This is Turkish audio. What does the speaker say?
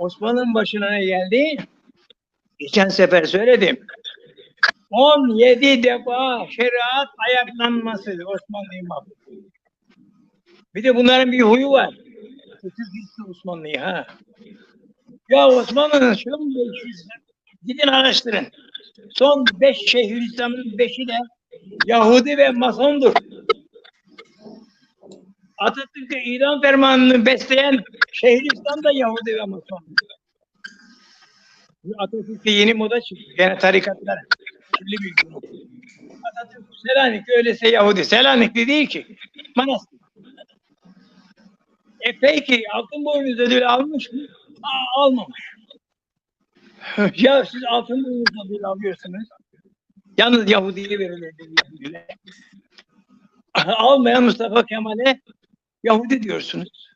Osman'ın başına ne geldi? Geçen sefer söyledim. 17 defa şeriat ayaklanması Osmanlı'yı mahvetti. Bir de bunların bir huyu var. Kötü Osmanlı'yı ha. Ya Osmanlı'nın son 500 gidin araştırın. Son 5 Şeyhülislam'ın 5'i de Yahudi ve Masondur. Atatürk'e idam fermanını besleyen Şeyhülislam da Yahudi ve Mason. Atatürk'te yeni moda çıktı. Gene tarikatlar. Kirli bir Atatürk Selanik öylese Yahudi. Selanikli değil ki. Manastır. E peki altın boynuz ödülü almış mı? Aa, almamış. ya siz altın boynuz ödülü alıyorsunuz. Yalnız Yahudi'ye verilir. Almayan Mustafa Kemal'e Yahudi diyorsunuz.